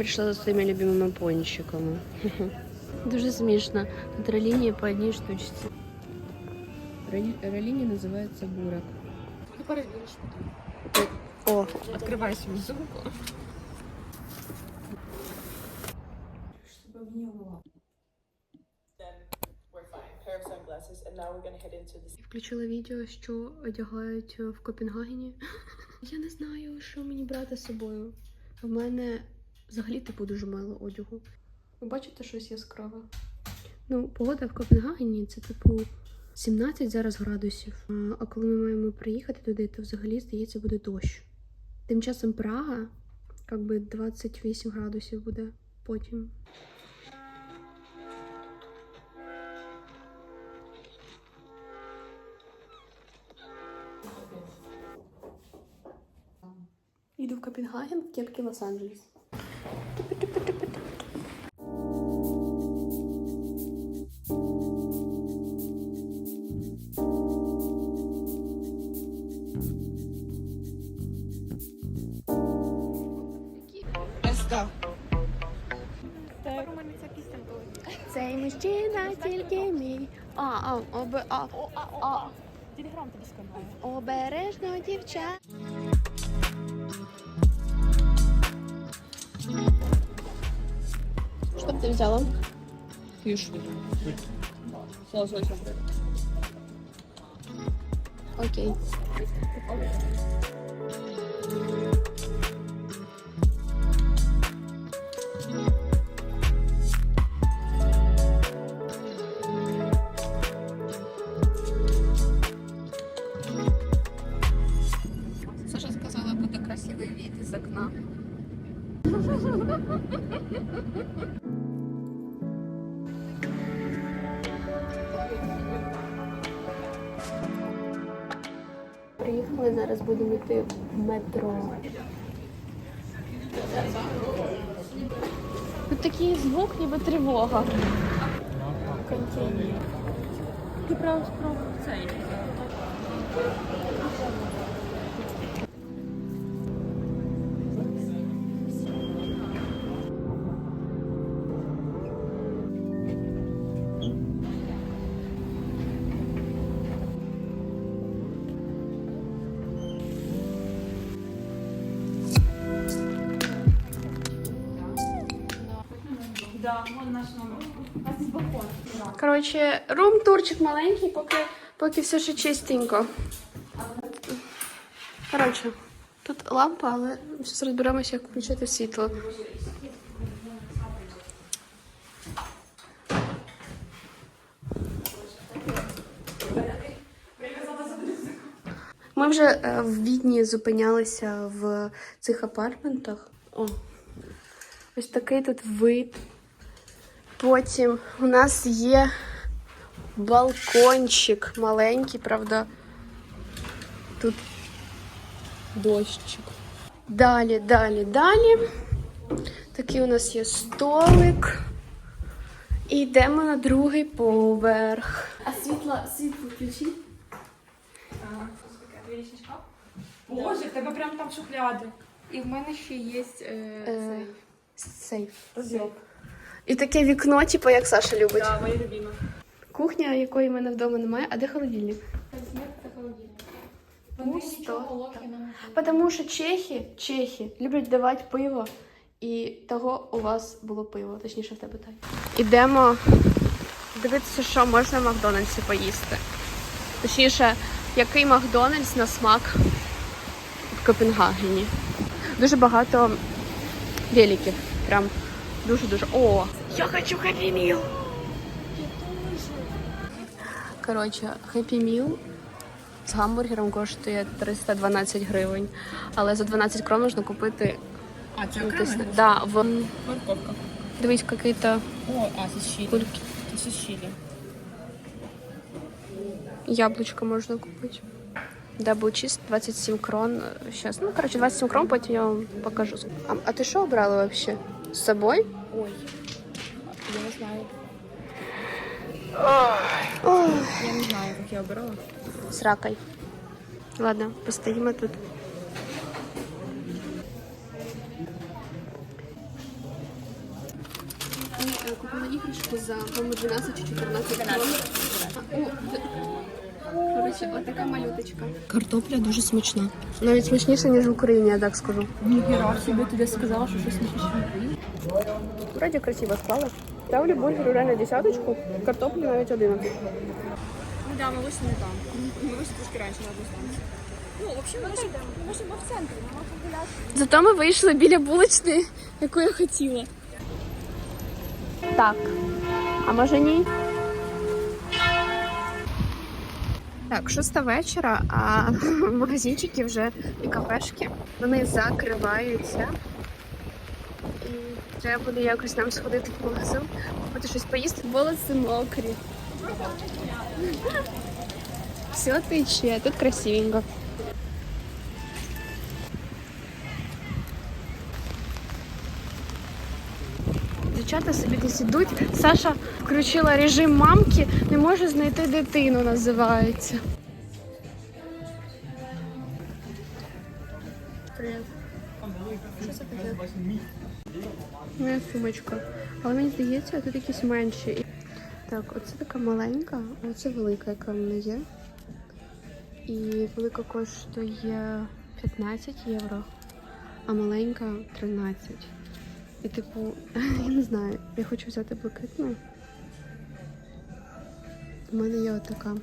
прийшла за своїми любимими пончиками. Дуже смішно. Тут релінії по одній штучці. Релінія називається бурак. Ну, перевіриш потім. О, Відкривай свою Я включила відео, що одягають в Копенгагені. Я не знаю, що мені брати з собою. В мене взагалі типу дуже мало одягу. Ви бачите щось яскраве? Ну, погода в Копенгагені це типу 17 зараз градусів. А, коли ми маємо приїхати туди, то взагалі здається буде дощ. Тим часом Прага, як би 28 градусів буде потім. Йду в Копенгаген в кепке Лос-Анджелес. А, а, об, а, о, а. Телеграм тобі сканаю. Обережно, дівчат. Що б ти взяла? Пішли. Солосочок. Окей. Приїхали, зараз будемо йти в метро. Тут такий звук, ніби тривога. Контейнер. Ти прав спробував цей. Да, рум-турчик маленький, поки, поки все ще чистенько. Коротше, тут лампа, але зараз розберемося, як включити світло. Ми вже е, в Відні зупинялися в цих апартментах. О, ось такий тут вид. Потім у нас є балкончик маленький, правда. Тут дощик. Далі, далі, далі. Такий у нас є столик. І йдемо на другий поверх. А світло, світло включи. Боже, в тебе прям там шухляди. І в мене ще є е, Е, цей Сейф. І таке вікно, типу, як Саша любить. Да, моє любиме. Кухня, якої в мене вдома немає, а де холодильник? Пусто. Тому що чехи, чехи люблять давати пиво, і того у вас було пиво, точніше в тебе так. Ідемо дивитися, що можна в Макдональдсі поїсти. Точніше, який Макдональдс на смак в Копенгагені. Дуже багато великів. Прям дуже-дуже. О! Я хочу Happy Meal! Коротше, Happy Meal з гамбургером коштує 312 гривень. Але за 12 крон можна купити А, це якийсь- да, в Морковка. дивись, какие-то О, а, це чилі. кульки. Це чилі. Яблучко можна купити. Дабл чист 27 крон. Сейчас, ну, короче, 27 крон, потім я вам покажу. А, а ти що обрала вообще? З собою? Ой. Я не знаю. Ой, Я не знаю, як я обирала. з ракой. Ладно, постоїмо тут. е, купила іграшку за по-моєму, 12 чи 14 крон. А, о, д- Коротше, отака малюточка. Картопля дуже смачна. Навіть смачніша, ніж в Україні, я так скажу. Ніхера собі тобі сказала, що щось не Вроді красиво склали. Ставлю бургеру реально десяточку, картоплю навіть 11. Ну да, ми вийшли не там. Ми вийшли трошки раніше на одну станцію. Ну, взагалі, ми можемо, ми можемо в центрі, ми можемо гуляти. Зато ми вийшли біля булочної, яку я хотіла. Так. А може ні? Так, шоста вечора, а магазинчики вже і кафешки вони закриваються. Треба буде якось нам сходити в магазин, купити щось поїсти. Волоси мокрі. Все тече, тут красивенько. Дівчата собі десь ідуть. Саша включила режим мамки, не може знайти дитину, називається. Привіт. Що це таке? Моя сумочка. Але мені здається, тут якісь менші. Так, оце така маленька, а оце велика, яка в мене є. І велика коштує 15 євро, а маленька 13. І типу, я не знаю, я хочу взяти блакитну. У мене є отака.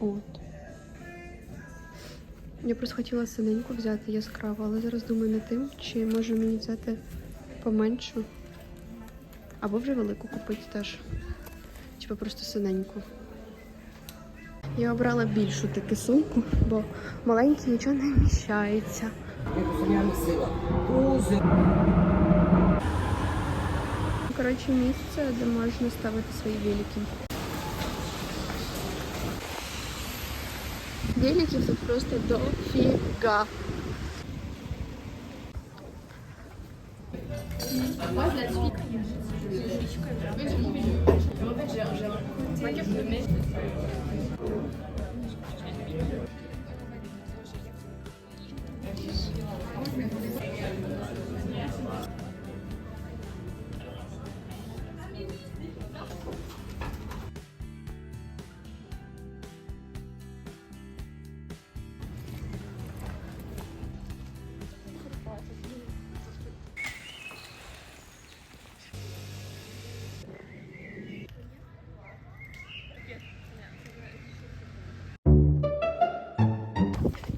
От. Я просто хотіла синеньку взяти яскраву, але зараз думаю над тим, чи може мені взяти поменшу. Або вже велику купити теж. Типу просто синеньку. Я обрала більшу таку сумку, бо маленькі нічого не вміщається. Коротше, місце, де можна ставити свої велики. Великів тут просто дофіга.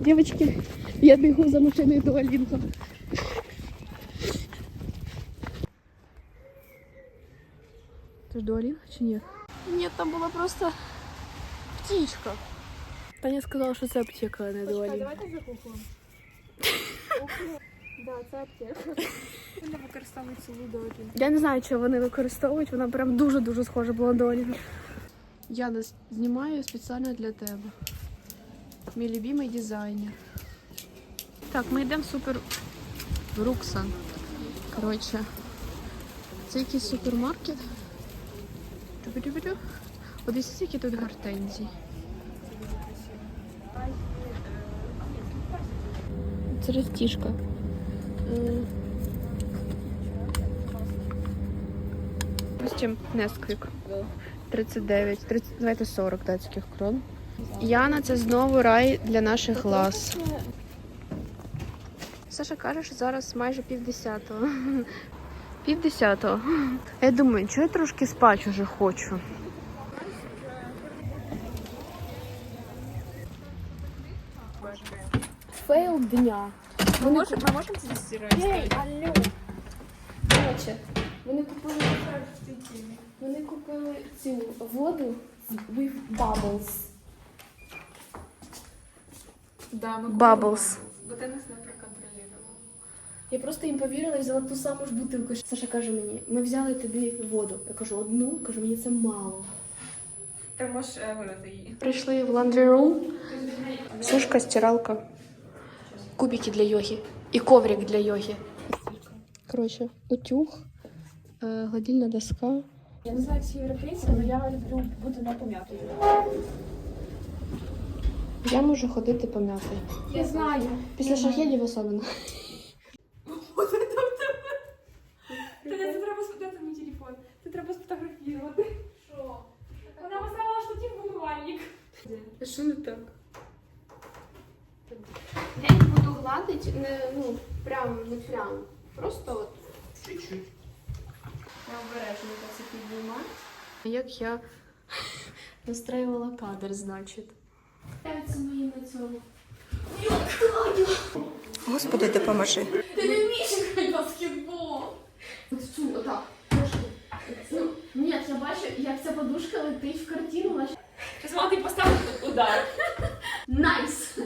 Девочки, я бегу за машиною до Алінка. Це ж до Алінка чи ні? Ні, там була просто птичка. Таня сказала, що це аптека, а не до Алінка. Давайте загуглимо. Да, це аптека. Вони використовують цілу долі. Я не знаю, чи вони використовують, вона прям дуже-дуже схожа була до Оліга. Я нас знімаю спеціально для тебе. Мій любимий дизайнер. Так, ми йдемо в супер Руксан. Коротше, це якийсь супермаркет. Подивіться, скільки тут гортензій. Це розтіжка. Допустим, Несквік. 39, 30, давайте 40 датських крон. Яна, це знову рай для наших глаз. Саша каже, що зараз майже півдесятого. Півдесятого. Я думаю, чого я трошки спати вже хочу. Фейл дня. Ми можемо, ми можемо це? Ей, алло. Коротше, вони купили вони купили цю воду with bubbles. Да, ми Bubbles. Бо ти нас не проконтролювала. Я просто їм повірила і взяла ту саму ж бутилку. Саша каже мені, ми взяли тобі воду. Я кажу, одну, кажу, мені це мало. Ти можеш е, вилити її. Прийшли в laundry room. Сушка, стиралка, кубики для йоги і коврик для йоги. Коротше, утюг, е, гладильна доска. Я не знаю, всі європейці, але я люблю бути на пом'ятою. Я можу ходити по м'ясу. Я знаю. Після шахедів особливо. Ти не треба сходити мій телефон. Ти треба сфотографувати. Що? Вона поставила штатів в умивальник. Що не так? Я не буду гладити, не, ну, прям, не прям. Просто от. Чуть-чуть. Я обережно це піднімаю. Як я настраювала кадр, значить. Це мої на цьому. Господи, допоможи. Ти не вмієш грати в баскетбол. Оцю, отак. Ну, ні, я бачу, як ця подушка летить в картину, Зараз мати поставити удар. Найс!